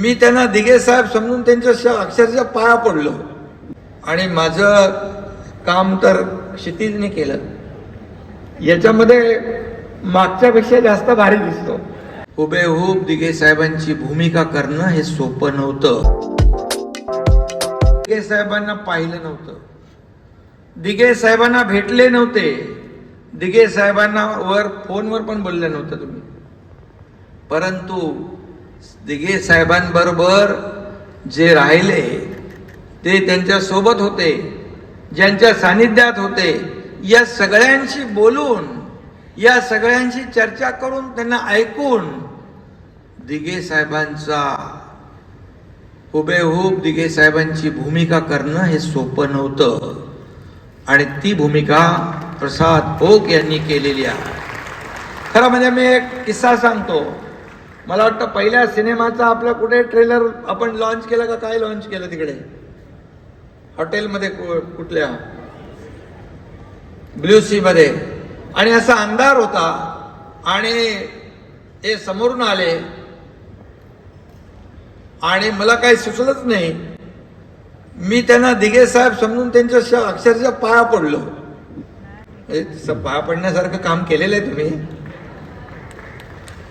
मी त्यांना दिगे साहेब समजून त्यांच्या श- अक्षरशः पाया पडलो. आणि माझं काम तर क्षितिजने केलं. याच्यामध्ये मागच्यापेक्षा जास्त भारी दिसतो. हुबेहूब दिगे साहेबांची भूमिका करणं हे सोपं नव्हतं. दिगे साहेबांना पाहिलं नव्हतं. दिगे साहेबांना भेटले नव्हते. दिगे साहेबांना वर फोनवर पण बोलले नव्हतं तुम्ही. परंतु दिगे साहेबांबरोबर जे राहिले ते त्यांच्यासोबत होते ज्यांच्या सानिध्यात होते या सगळ्यांशी बोलून या सगळ्यांशी चर्चा करून त्यांना ऐकून दिगे साहेबांचा हुबेहूब दिगे साहेबांची भूमिका करणं हे सोपं नव्हतं. आणि ती भूमिका प्रसाद ओक यांनी केलेली आहे. खरं म्हणजे मी एक किस्सा सांगतो. मला वाटतं पहिल्या सिनेमाचा आपला कुठे ट्रेलर आपण लॉन्च केलं का काय लॉन्च केलं तिकडे? हॉटेलमध्ये कु- कुठल्या? ब्ल्यू सीमध्ये. आणि असा अंधार होता आणि ते समोरून आले. आणि मला काही सुचलंच नाही. मी त्यांना दिगे साहेब समजून त्यांच्या अक्षरशः पाया पडलो. पाया पडण्यासारखं काम केलेलं आहे तुम्ही.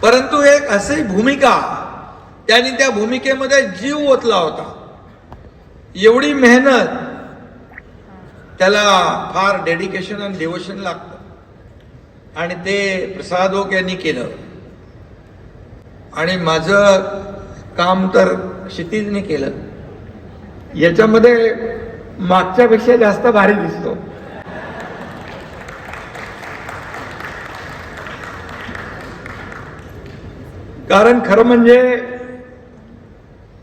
परंतु एक अशी भूमिका त्यांनी त्या भूमिकेमध्ये जीव ओतला होता. एवढी मेहनत त्याला फार डेडिकेशन आणि डिवोशन लागतं. आणि ते प्रसाद ओक यांनी केलं. आणि माझं काम तर क्षितिजने केलं. याच्यामध्ये मागच्यापेक्षा जास्त भारी दिसतो. कारण खरं म्हणजे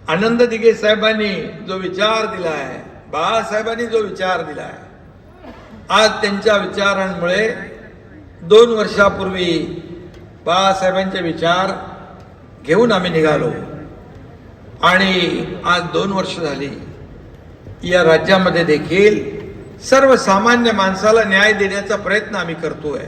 आनंद दिगे साहेबांनी जो विचार दिला आहे बाळासाहेबांनी जो विचार दिला आहे आज त्यांच्या विचारांमुळे दोन वर्षापूर्वी बाळासाहेबांचे विचार घेऊन आम्ही निघालो. आणि आज दोन वर्ष झाली. या राज्यामध्ये देखील सर्वसामान्य माणसाला न्याय देण्याचा प्रयत्न आम्ही करतोय.